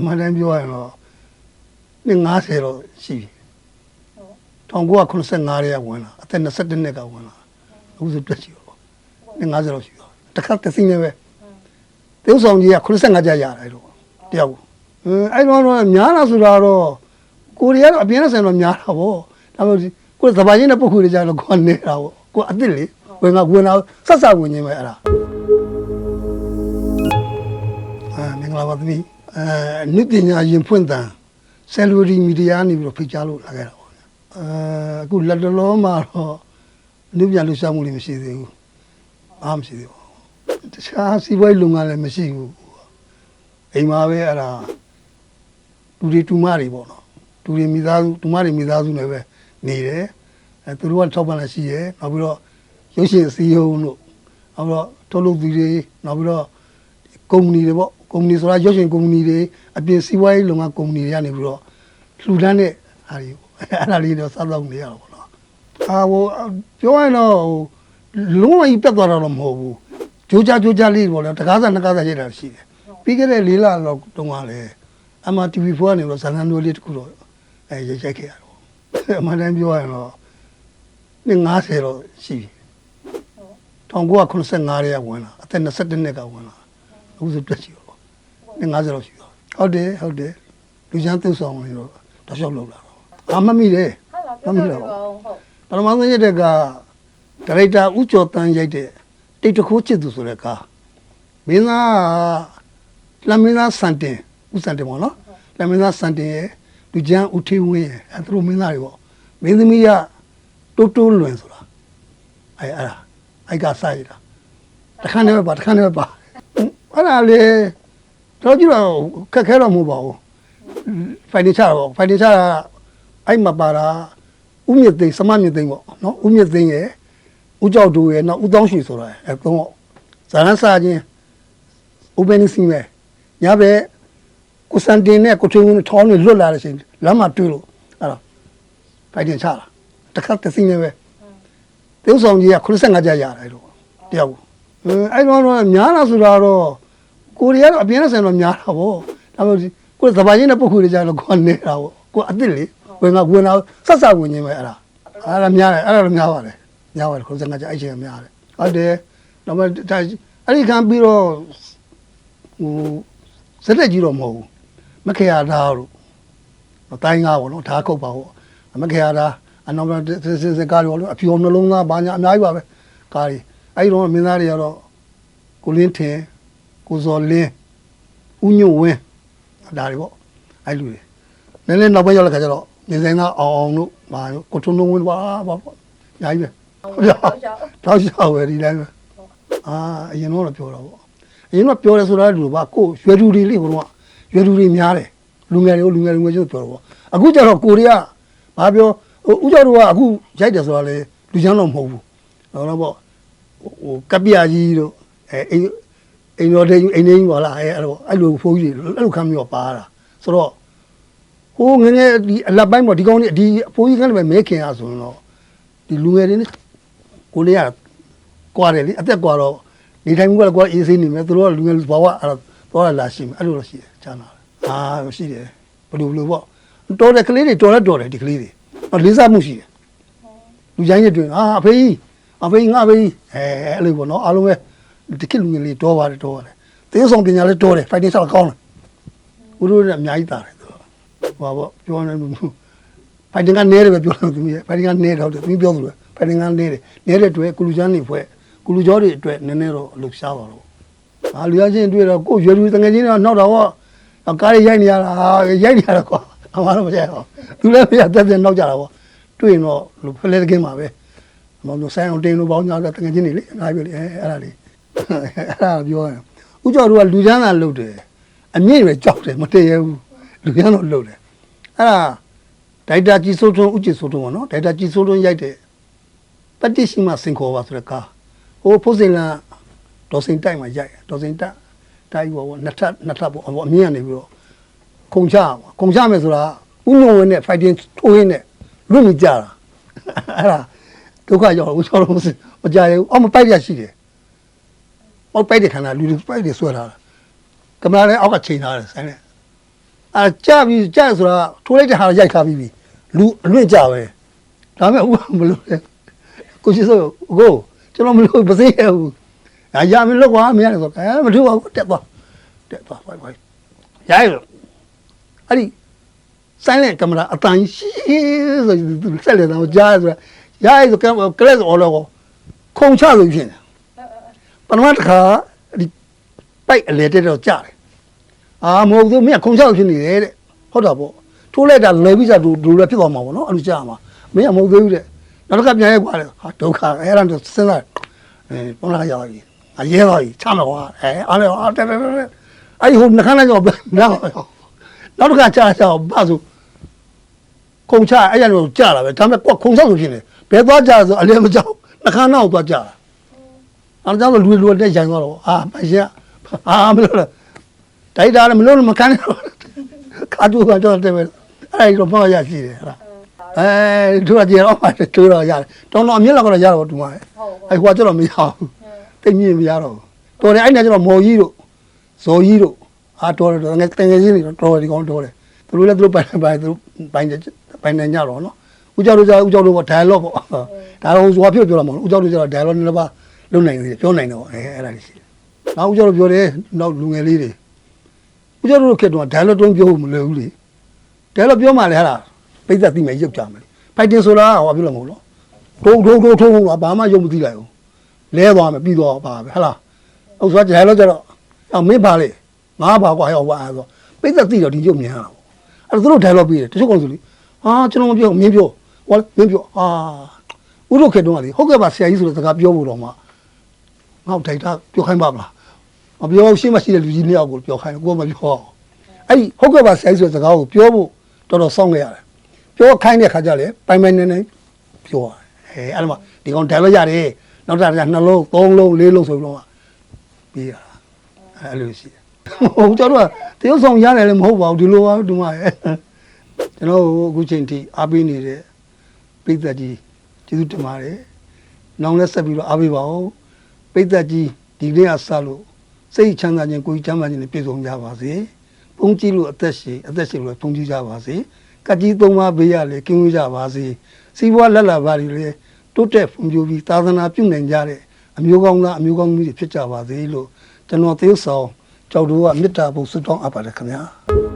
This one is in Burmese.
အမှန်တမ်းပြောရရင်တော့နှစ်90တော့ရှိပြီ1985ရဲဝင်လာအသက်22နှစ်ကဝင်လာအခုဆိုပြည့်ချီတော့နှစ်90တော့ရှိတော့တစ်ခါတစ်စိမ့်နေပဲတေးဆောင်ကြီးက85ကျရတယ်အဲ့တော့တယောက်အင်းအဲ့တော့တော့များလားဆိုတာတော့ကိုရီးယားတော့အပြင်းနဲ့ဆန်တော့များတာဗောဒါပေမဲ့ကိုယ်သဘာချင်းတဲ့ပုဂ္ဂိုလ်တွေကြတော့ကိုယ်နေတာဗောကိုယ်အစ်စ်လေဝင်ကဝင်လာဆက်ဆက်ဝင်နေမယ်အဲ့ဒါအာမင်္ဂလာပါသမီး အဲနုပညာရင်ဖွင့်တန်ဆယ်လူရီမီဒီယာနေပြီးတော့ဖိတ်ကြားလို့လာခဲ့တာပေါ့ဗျာအဲအခုလက်တလုံးမှာတော့နုပညာလူစားမှုလည်းမရှိသေးဘူးအားမရှိသေးဘူးတခြားစီးပွားရေးလုပ်ငန်းလည်းမရှိဘူးအိမ်မှာပဲအဲ့ဒါတူရီတူမတွေပေါ့နော်တူရီမိသားစုတူမတွေမိသားစုနဲ့ပဲနေတယ်အဲသူတို့ကထောက်ပံ့လည်းရှိရဲနောက်ပြီးတော့ရုပ်ရှင်အစည်းအရုံးတို့နောက်ပြီးတော့ထုတ်လုပ်သူတွေနောက်ပြီးတော့ကုမ္ပဏီတွေပေါ့ ကုမ္ပဏီဆိုတာရုပ်ရှင်ကုမ္ပဏီတွေအပြင်စီးပွားရေးလုပ်ငန်းကုမ္ပဏီတွေကနေပြီးတော့လှူဒန်းတဲ့အားတွေပေါ့အဲ့ဒါလေးတော့စသောက်နေရတာပေါ့နော်အာဟိုပြောရရင်တော့ဟိုလုံးဝကြီးပြတ်သွားတာတော့မဟုတ်ဘူးကြိုးကြကြိုးကြလေးပေါ့လေတကားစားနှစ်ကားစားရိုက်တာရှိတယ်ပြီးခဲ့တဲ့လေးလလောက်တုန်းကလည်းအမ TV4 ကနေတော့ဇာတ်လမ်းမျိုးလေးတစ်ခုတော့အဲရိုက်ရိုက်ခဲ့ရတော့အမှန်တမ်းပြောရရင်တော့နှစ်90တော့ရှိပြီ1985ရဲဝင်လာအသက်22နှစ်ကဝင်လာအခုဆိုပြည့်ချီတော့ နေ90လောက်ရှိတော့ဟုတ်တယ်ဟုတ်တယ်လူချမ်းသုဆောင်နေတော့တခြားလောက်လာတော့အာမမိတယ်ဟုတ်လားပြောပြပါဦးဟုတ်ပထမဆုံးရက်တဲ့ကဒါရိုက်တာဦးကျော်တန်းရိုက်တဲ့တိတ်တခိုးချစ်သူဆိုတဲ့ကားမင်းသားကလမင်းသားစန်တင်ဦးစန်တင်ပေါ့နော်လမင်းသားစန်တင်ရဲ့လူချမ်းဦးထေးဝင်းရဲ့အဲသူတို့မင်းသားတွေပေါ့မင်းသမီးကတိုးတိုးလွင်ဆိုတာအဲအဲ့ဒါအိုက်ကစားရတာတခါနဲ့ပဲပါတခါနဲ့ပဲပါအဲ့ဒါလေ တော့ကြည့်တော့ခက်ခဲတော့မဟုတ်ပါဘူးဖိုင်နေချတာပေါ့ဖိုင်နေချတာအဲ့မှာပါတာဥမြင့်သိန်းစမမြင့်သိန်းပေါ့နော်ဥမြင့်သိန်းရဲ့ဥကြောက်တူရဲ့နောက်ဥတောင်းရှိဆိုတာအဲသုံးပေါ့ဇာလန်းစာချင်း opening scene ပဲညဘက်ကိုစန်တင်နဲ့ကိုထွေးဝင်းထောင်းနေလွတ်လာတဲ့အချိန်လမ်းမှာတွေ့လို့အဲ့တော့ဖိုင်တင်ချတာတစ်ခါတစ်စိမ့်နေပဲတေးဆောင်ကြီးက85ကျရတယ်အဲ့လိုတယောက်အဲအဲ့တော့တော့များလားဆိုတာတော့ ကိုရီးယားတော့အပြင်းနဲ့ဆန်တော့များတာဗောဒါပေမဲ့ကိုယ်သဘာချင်းတဲ့ပုဂ္ဂိုလ်တွေကြတော့ကိုယ်နေတာဗောကိုယ်အစ်စ်လေဝင်ကဝင်လာဆက်ဆက်ဝင်နေမယ်အဲ့ဒါအဲ့ဒါများတယ်အဲ့ဒါတော့များပါတယ်များပါတယ်85ကျအဲ့ချိန်ကများတယ်ဟုတ်တယ်တော့အဲ့ဒီခံပြီးတော့ဟိုစက်တက်ကြီးတော့မဟုတ်ဘူးမခေယာသားတို့အတိုင်းကားပေါ့နော်ဓာတ်ခုတ်ပါပေါ့မခေယာသားအနောက်ဘက်စစစကားတွေပေါ့လို့အဖြူနှလုံးသားဘာညာအများကြီးပါပဲကားတွေအဲဒီတော့မင်းသားတွေကတော့ကိုလင်းထင် ကိုစော်လင်းဦးညွန့်ဝင်းဒါတွေပေါ့အဲလူတွေနည်းနည်းနောက်ဘက်ရောက်လာခါကျတော့မြင်းဆိုင်သားအောင်အောင်တို့ဘာတို့ကိုထုံလုံးဝင်းပါပါပေါ့အများကြီးပဲဟုတ်ရောတောက်လျှောက်ပဲဒီတိုင်းပဲအာအရင်တော့ပြောတာပေါ့အရင်ကပြောတယ်ဆိုတာလူပါကိုရွယ်သူတွေလေးကတော့ရွယ်သူတွေများတယ်လူငယ်တွေလူငယ်လူငယ်ချင်းပြောတော့အခုကျတော့ကိုရီးယားဘာပြောဟိုဦးကျော်တို့ကအခုရိုက်တယ်ဆိုတာလေလူချမ်းတော့မဟုတ်ဘူးတော့ပေါ့ဟိုကပီယာကြီးတို့အဲ အိမ်အိမ်တော်တဲ့အိမ်နေကြီးပါလားအဲအဲ့လိုအဲ့လိုဖိုးကြီးတွေအဲ့လိုခံပြီးတော့ပါတာဆိုတော့ဟိုငငယ်ဒီအလက်ပိုင်းပေါ့ဒီကောင်းလေးဒီအဖိုးကြီးကလည်းပဲမဲခင်ရဆိုရင်တော့ဒီလူငယ်တွေနဲ့ကိုလေးကကွာတယ်လေအသက်ကွာတော့နေထိုင်မှုကလည်းကိုယ်အေးဆေးနေမယ်သူတို့ကလူငယ်ဘာဝအဲ့တော့တော့လာရှိမယ်အဲ့လိုတော့ရှိတယ်ချမ်းသာတယ်အာရှိတယ်ဘယ်လိုဘယ်လိုပေါ့တော်တယ်ကလေးတွေတော်တယ်တော်တယ်ဒီကလေးတွေတော့လေးစားမှုရှိတယ်လူချိုင်းတွေတွေ့အာအဖေကြီးအဖေကြီးငါအဖေကြီးအဲအဲ့လိုပေါ့နော်အားလုံးပဲ ဒီခေတ်လူငယ်လေးတော်ပါတယ်တော်ပါတယ်တင်းဆောင်ပညာလည်းတော်တယ်ဖိုင်တင်ဆောက်ကောင်းတယ်ဦးတို့ကအများကြီးတာတယ်သူဘာပေါ့ပြောနေလို့ဖိုင်တင်ကနေတယ်ပဲပြောလို့သူကြီးဖိုင်တင်ကနေတော့တယ်သူပြောသူပဲဖိုင်တင်ကနေတယ်နေတဲ့တွေ့ကုလူချမ်းနေဖွဲ့ကုလူကျော်တွေအတွက်နည်းနည်းတော့အလုပ်ရှားပါတော့။ဟာလူရချင်းတွေ့တော့ကိုယ်ရွယ်လူတငယ်ချင်းတော့နောက်တော့ကားလေးရိုက်နေရတာဟာရိုက်နေရတာကွာ။အမှန်တော့မရိုက်တော့။သူလည်းမရတက်တက်နောက်ကြတာပေါ့။တွေ့ရင်တော့လူဖလဲတကင်းပါပဲ။အမှန်တော့ဆိုင်အောင်တင်လို့ပေါင်းကြတော့တငယ်ချင်းတွေလေအများကြီးပဲလေအဲအဲ့ဒါလေး အဲ့ဒါပြောရင်ဥကျော်တို့ကလူချမ်းသာလုပ်တယ်။အမြင့်ပဲကြောက်တယ်မတည့်ရဘူး။လူချမ်းတော့လုပ်တယ်။အဲ့ဒါဒိုက်တာကြည်စိုးထွန်းဥကြည်စိုးထွန်းပေါ့နော်။ဒိုက်တာကြည်စိုးထွန်းရိုက်တဲ့ပတ္တိရှိမစင်ခေါ်ပါဆိုတဲ့ကားဟိုဖုတ်စင်လန်ဒေါ်စင်တိုက်မှာရိုက်ဒေါ်စင်တက်တိုက်ပေါ့ပေါ့နှစ်ထပ်နှစ်ထပ်ပေါ့အမြင့်ကနေပြီးတော့ခုံချပါခုံချမယ်ဆိုတာဥညုံဝင်နဲ့ fighting ထိုးရင်းနဲ့လွတ်မိကြတာအဲ့ဒါဒုက္ခရောက်တော့ဦးချောလုံးမကြရဘူးအော်မပိုက်ရရှိတယ် အော်ပိုက်တဲ့ခန္ဓာလူလူပိုက်တွေဆွဲထားတာကင်မရာလည်းအောက်ကချိန်ထားတယ်ဆိုင်နဲ့အာကြပြီကြဆိုတာထိုးလိုက်တဲ့ဟာရိုက်ခါပြီးပြီလူအလွင့်ကြပဲဒါပေမဲ့ဦးကမလို့လေကိုရှိဆိုကိုကျွန်တော်မလို့မသိရဘူးအာရမလို့ကွာမရတယ်ဆိုအဲမလို့ပါဘူးတက်သွားတက်သွားဝိုင်းဝိုင်းရိုက်လို့အဲ့ဒီဆိုင်လက်ကင်မရာအတန်ရှိဆိုသူဆက်လက်တော့ကြားဆိုရိုက်ဆိုကကလက်အော်လောခုံချလို့ဖြစ်နေ တော်တခါဒီပိုက်အလဲတက်တော့ကြတယ်အာမဟုတ်ဘူးမင်းကခုံချောက်ဖြစ်နေတယ်တဲ့ဟုတ်တာပေါ့ထိုးလိုက်တာလဲပြီးစားဒူဒူလည်းဖြစ်သွားမှာပေါ့နော်အဲ့လိုကြားမှာမင်းကမဟုတ်သေးဘူးတဲ့နောက်တစ်ခါပြန်ရိုက်ပါလေဟာဒုက္ခအဲ့ဒါတော့စဉ်းစားအဲပုံလာရောက်ပြီအရေးပါပြီချမှာကွာအဲအားလည်းအားတက်တက်တက်အဲ့ဒီဟိုနှခမ်းလိုက်တော့နောက်နောက်တစ်ခါကြားချောက်ပါဆိုခုံချအဲ့ရတော့ကြလာပဲဒါပေမဲ့ကွာခုံချောက်ဆိုဖြစ်နေဘယ်သွားကြဆိုအလဲမကြောက်နှခမ်းနောက်သွားကြတာ အဲ့ဒါကြောင့်လူလူတက်ရိုင်သွားတော့အာမရှက်အာမလို့လားတိုက်တာလည်းမလို့မခံနဲ့တော့ခါတူကတော့တယ်ပဲအဲ့ဒီတော့ပေါ့ရရှိတယ်ဟာအဲသူကကြေတော့မှတူတော့ရတယ်တောင်းတော့အမြင့်လောက်ကတော့ရတော့တူမှာဟုတ်ဟုတ်အဲ့ဟိုကကျတော့မရဘူးတိတ်မြင့်မရတော့ဘူးတော်တယ်အဲ့နဲ့ကျတော့မော်ကြီးတို့ဇော်ကြီးတို့အာတော်တယ်ငယ်တငယ်ချင်းတွေတော့တော်တယ်ဒီကောင်တော်တယ်သူတို့လည်းသူတို့ပိုင်ပိုင်သူတို့ပိုင်ပိုင်နေကြတော့နော်ဦးကျော်တို့ကျဦးကျော်တို့က dialogue ပေါ့ဒါတော့ဇော်ဖြစ်ပြောလာမှာဦးကျော်တို့ကျတော့ dialogue နည်းပါး လုံနိုင်တယ်ပြောနိုင်တယ်ပေါ့အဲအဲ့ဒါလေးရှိတယ်နောက်ဦးကျော်တို့ပြောတယ်နောက်လူငယ်လေးတွေဦးကျော်တို့ခေတ္တက dialogue တုံးပြောဖို့မလွယ်ဘူးလေ dialogue ပြောမှလည်းဟာလားပိဿသိမယ်ရုပ်ကြမယ်ဖိုက်တင်ဆိုတာဟောပြောလို့မဟုတ်လို့ဒုံဒုံဒုံထုံးကဘာမှရုပ်မသိလိုက်ဘူးလဲသွားမယ်ပြီးတော့ပါပဲဟာလားဥစ္စာ dialogue ကြတော့အော်မင်းပါလေငါပါကွာဟောပါဆိုပိဿသိတော့ဒီရုပ်မြင်ရတာပေါ့အဲ့ဒါသူတို့ dialogue ပြီးတယ်တချို့ကောင်ဆိုလေဟာကျွန်တော်မပြောမင်းပြောဟောမင်းပြောအာဦးတို့ခေတ္တကလေဟုတ်ကဲ့ပါဆရာကြီးဆိုတဲ့စကားပြောဖို့တော့မှ ငါ့ဒိုက်တာပြောခိုင်းပါမလားမပြောရှင်းမရှိတဲ့လူကြီးနှစ်ယောက်ကိုပြောခိုင်းတယ်ကိုကမပြောအောင်အဲ့ဒီဟုတ်ကဲ့ပါဆရာကြီးဆိုတဲ့စကားကိုပြောဖို့တော်တော်စောင့်ခဲ့ရတယ်ပြောခိုင်းတဲ့ခါကျလည်းပိုင်ပိုင်နေနေပြောရတယ်အဲအဲ့ဒါမှဒီကောင်ဒိုင်လို့ရတယ်နောက်တာကနှလုံးသုံးလုံးလေးလုံးဆိုပြီးတော့မှပြီးရတာအဲ့လိုရှိတယ်ဟုတ်ကျွန်တော်ကတရုပ်ဆောင်ရတယ်လည်းမဟုတ်ပါဘူးဒီလိုပါဒီမှာရဲ့ကျွန်တော်အခုချိန်ထိအားပေးနေတဲ့ပိဿကြီးကျေးဇူးတင်ပါတယ်နောင်လည်းဆက်ပြီးတော့အားပေးပါဦး ပိဿကြီးဒီနေ့အစလို့စိတ်ချမ်းသာခြင်းကိုယ်ချမ်းသာခြင်းနဲ့ပြည့်စုံကြပါစေ။ပုံကြည့်လို့အသက်ရှင်အသက်ရှင်လို့ပုံကြည့်ကြပါစေ။ကတ်ကြီးသုံးပါးဘေးရလေကင်းဝေးကြပါစေ။စီးပွားလက်လာပါတွေလေတိုးတက်ဖွံ့ဖြိုးပြီးသာသနာပြုနိုင်ကြတဲ့အမျိုးကောင်းသားအမျိုးကောင်းကြီးတွေဖြစ်ကြပါစေလို့ကျွန်တော်သေဆောင်ကြောက်တို့ကမေတ္တာပို့ဆုတောင်းအပ်ပါတယ်ခင်ဗျာ။